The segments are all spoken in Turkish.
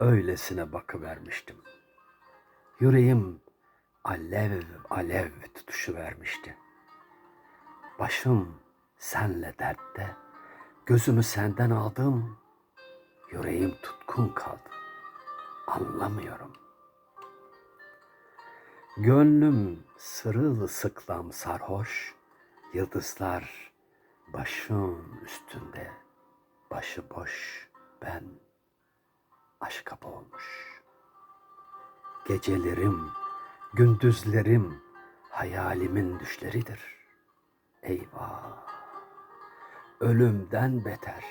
öylesine bakıvermiştim. Yüreğim alev alev tutuşu vermişti. Başım senle dertte, gözümü senden aldım, yüreğim tutkun kaldı. Anlamıyorum. Gönlüm sırılsıklam sarhoş, yıldızlar başım üstünde, başıboş ben aşka boğulmuş. Gecelerim, gündüzlerim hayalimin düşleridir. Eyvah! Ölümden beter.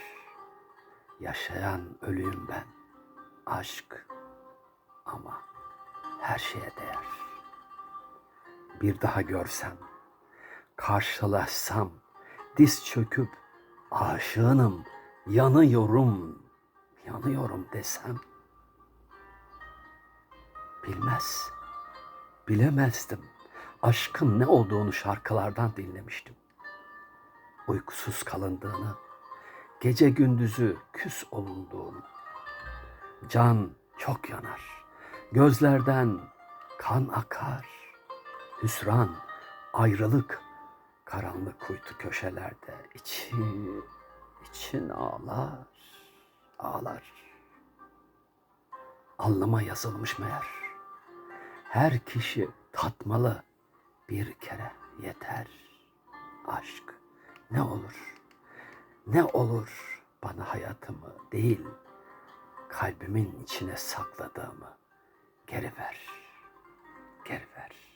Yaşayan ölüyüm ben. Aşk ama her şeye değer. Bir daha görsem, karşılaşsam, diz çöküp aşığınım, yanıyorum, yanıyorum desem, bilmez, bilemezdim. Aşkın ne olduğunu şarkılardan dinlemiştim. Uykusuz kalındığını, gece gündüzü küs olunduğunu. Can çok yanar, gözlerden kan akar. Hüsran, ayrılık, karanlık kuytu köşelerde için, için ağlar, ağlar. Alnıma yazılmış meğer. Her kişi tatmalı bir kere yeter. Aşk ne olur, ne olur bana hayatımı değil, kalbimin içine sakladığımı geri ver, geri ver.